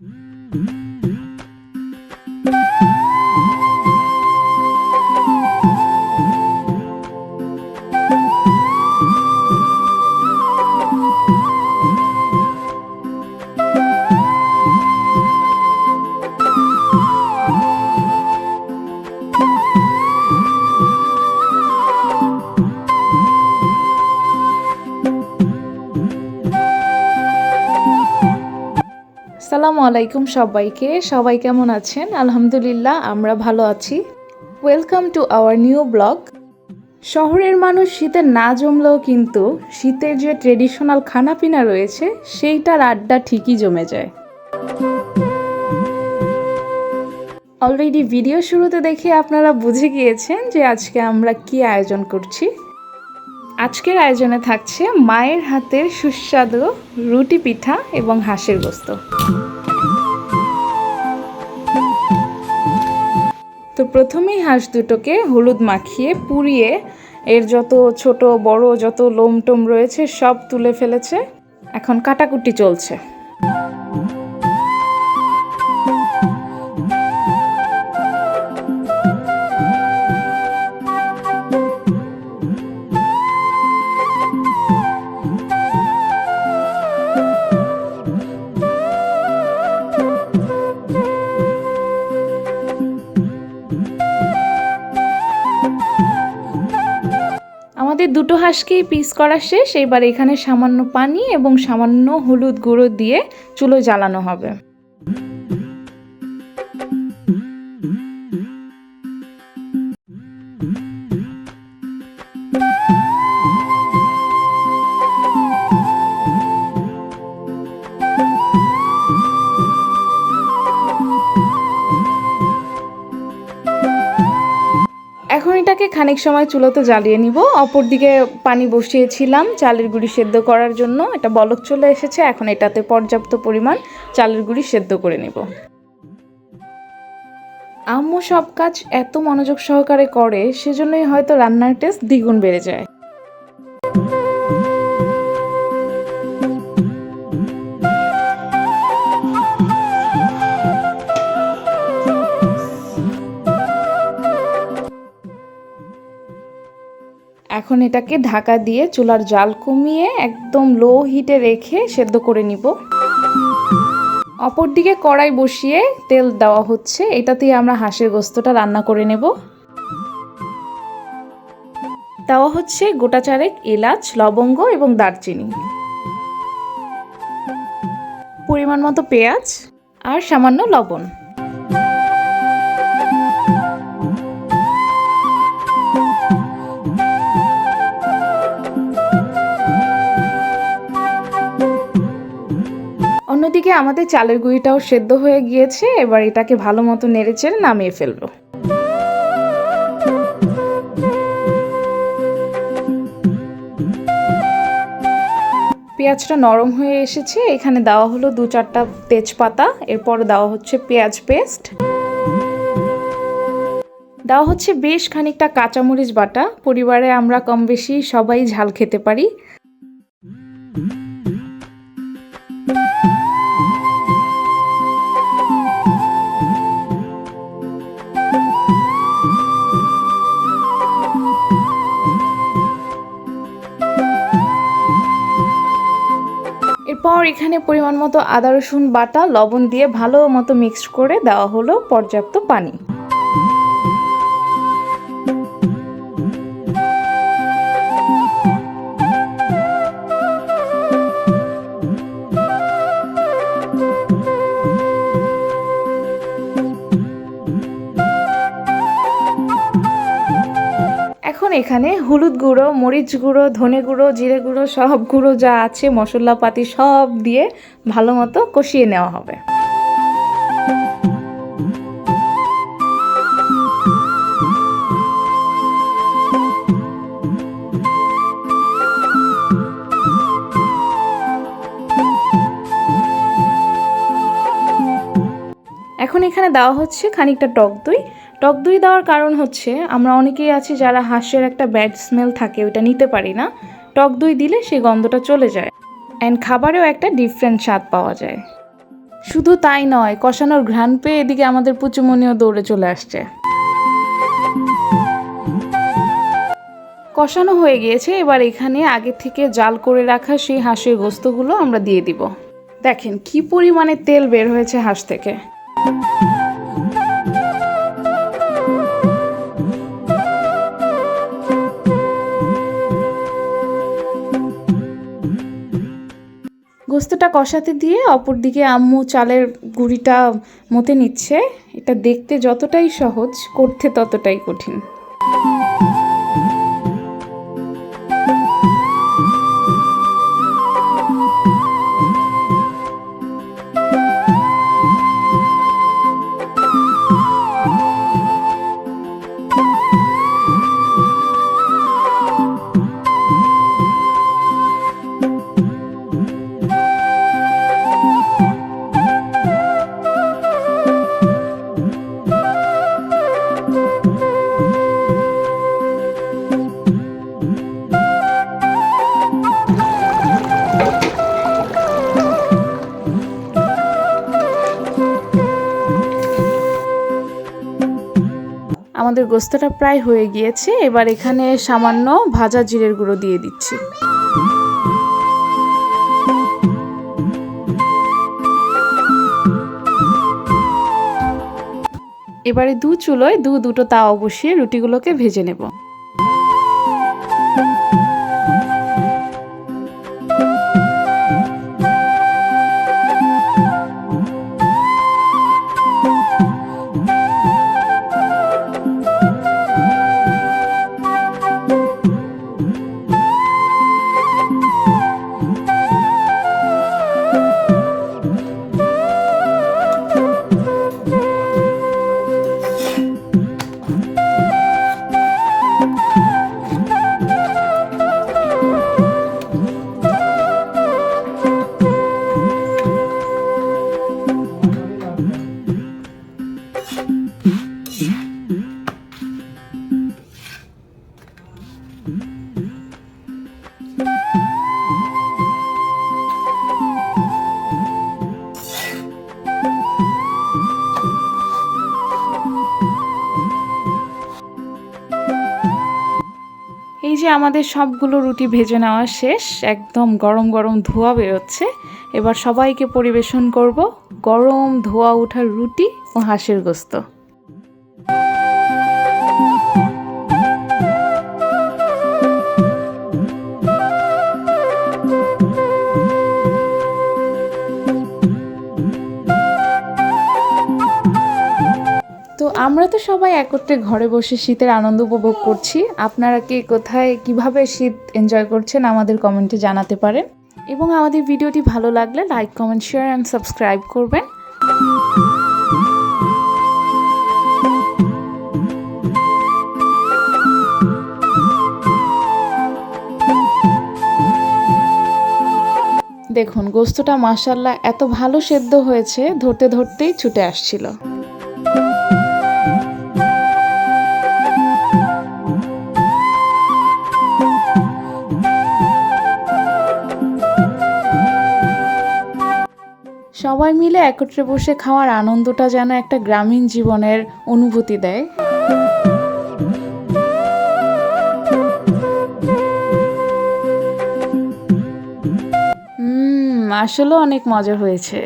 Mm-hmm. আলাইকুম সবাইকে। সবাই কেমন আছেন? আলহামদুলিল্লাহ, আমরা ভালো আছি। Welcome to our new blog শহরের মানুষ শীতে না জমলেও কিন্তু শীতের যে ট্রেডিশনাল খানাপিনা রয়েছে, সেইটার আড্ডা ঠিকই জমে যায়। অলরেডি ভিডিও শুরুতে দেখে আপনারা বুঝে গিয়েছেন যে আজকে আমরা কি আয়োজন করছি। আজকের আয়োজনে থাকছে মায়ের হাতের সুস্বাদু রুটি পিঠা এবং হাঁসের গোস্ত। তো প্রথমেই হাঁস দুটোকে হলুদ মাখিয়ে পুড়িয়ে এর যত ছোট, বড় যত লোম টোম রয়েছে সব তুলে ফেলেছে। এখন কাটাকুটি চলছে। দুটো হাঁসকেই পিস করা শেষ। এবার এখানে সামান্য পানি এবং সামান্য হলুদ গুঁড়ো দিয়ে চুলো জ্বালানো হবে। এটাকে খানিক সময় চুলোতে জ্বালিয়ে নিব। অপরদিকে পানি বসিয়েছিলাম চালের গুঁড়ি সেদ্ধ করার জন্য। এটা বলক চলে এসেছে, এখন এটাতে পর্যাপ্ত পরিমাণ চালের গুঁড়ি সেদ্ধ করে নিব। আম্মু সব কাজ এত মনোযোগ সহকারে করে, সেজন্যই হয়তো রান্নার টেস্ট দ্বিগুণ বেড়ে যায়। এখন এটাকে ঢাকা দিয়ে চুলার জাল কমিয়ে একদম লো হিটে রেখে সেদ্ধ করে নিব। অপরদিকে কড়াই বসিয়ে তেল দেওয়া হচ্ছে। এটাতেই আমরা হাঁসের গোস্তটা রান্না করে নেব। দেওয়া হচ্ছে গোটা চারেক এলাচ, লবঙ্গ এবং দারচিনি। পরিমাণ মতো পেঁয়াজ আর সামান্য লবণ। অন্যদিকে আমাদের চালের গুঁড়িটাও সেদ্ধ হয়ে গিয়েছে, এবার এটাকে ভালো মতো নেড়েচেড়ে নামিয়ে ফেলব। পেঁয়াজটা নরম হয়ে এসেছে, এখানে দেওয়া হলো দু চারটা তেজপাতা, এরপর দেওয়া হচ্ছে পেঁয়াজ পেস্ট। দেওয়া হচ্ছে বেশ খানিকটা কাঁচামরিচ বাটা, পরিবারে আমরা কম বেশি সবাই ঝাল খেতে পারি। এরপর এখানে পরিমাণ মতো আদা রসুন বাটা, লবণ দিয়ে ভালো মতো মিক্সড করে দেওয়া হলো পর্যাপ্ত পানি। এখন এখানে হলুদ গুঁড়ো, মরিচ গুঁড়ো, ধনে গুঁড়ো, জিরে গুঁড়ো, সব গুঁড়ো যা আছে, মশলাপাতি সব দিয়ে ভালো মতো কষিয়ে নেওয়া হবে। এখন এখানে দেওয়া হচ্ছে খানিকটা টক দই। টক দই দেওয়ার কারণ হচ্ছে, আমরা অনেকেই আছি যারা হাঁসের একটা ব্যাড স্মেল থাকে, ওইটা নিতে পারি না। টক দই দিলে সেই গন্ধটা চলে যায়। অ্যান্ড খাবারেও একটা ডিফারেন্ট স্বাদ পাওয়া যায়। শুধু তাই নয়, কষানোর ঘ্রাণ পেয়ে এদিকে আমাদের পুচুমনিও দৌড়ে চলে আসছে। কষানো হয়ে গিয়েছে, এবার এখানে আগে থেকে জাল করে রাখা সেই হাঁসের গোস্তগুলো আমরা দিয়ে দিব। দেখেন, কি পরিমাণে তেল বের হয়েছে হাঁস থেকে। গোস্তটা কষাতে দিয়ে অপর দিকে আম্মু চালের গুঁড়িটা মতে নিচ্ছে। এটা দেখতে যতটাই সহজ, করতে ততটাই কঠিন। আমাদের গোস্তটা প্রায় হয়ে গিয়েছে, এবার এখানে সামান্য ভাজা জিরের গুঁড়ো দিয়ে দিচ্ছি। এবারে দু চুলোয় দু দুটো তাওয়া বসিয়ে রুটিগুলোকে ভেজে নেব। আমাদের সবগুলো রুটি ভেজে নেওয়া শেষ। একদম গরম গরম ধোয়া বেরোচ্ছে। এবার সবাইকে পরিবেশন করব গরম ধোয়া ওঠার রুটি ও হাঁসের গোস্ত। আমরা তো সবাই একত্রে ঘরে বসে শীতের আনন্দ উপভোগ করছি। আপনারা কে কোথায় কীভাবে শীত এনজয় করছেন আমাদের কমেন্টে জানাতে পারেন। এবং আমাদের ভিডিওটি ভালো লাগলে like comment share and subscribe করবেন। দেখুন, গোস্তটা মাসাল্লাহ এত ভালো সেদ্ধ হয়েছে, ধরতে ধরতেই ছুটে আসছিল। সবাই মিলে একত্রে বসে খাওয়ার আনন্দটা যেন একটা গ্রামীণ জীবনের অনুভূতি দেয়। আসলে অনেক মজা হয়েছে।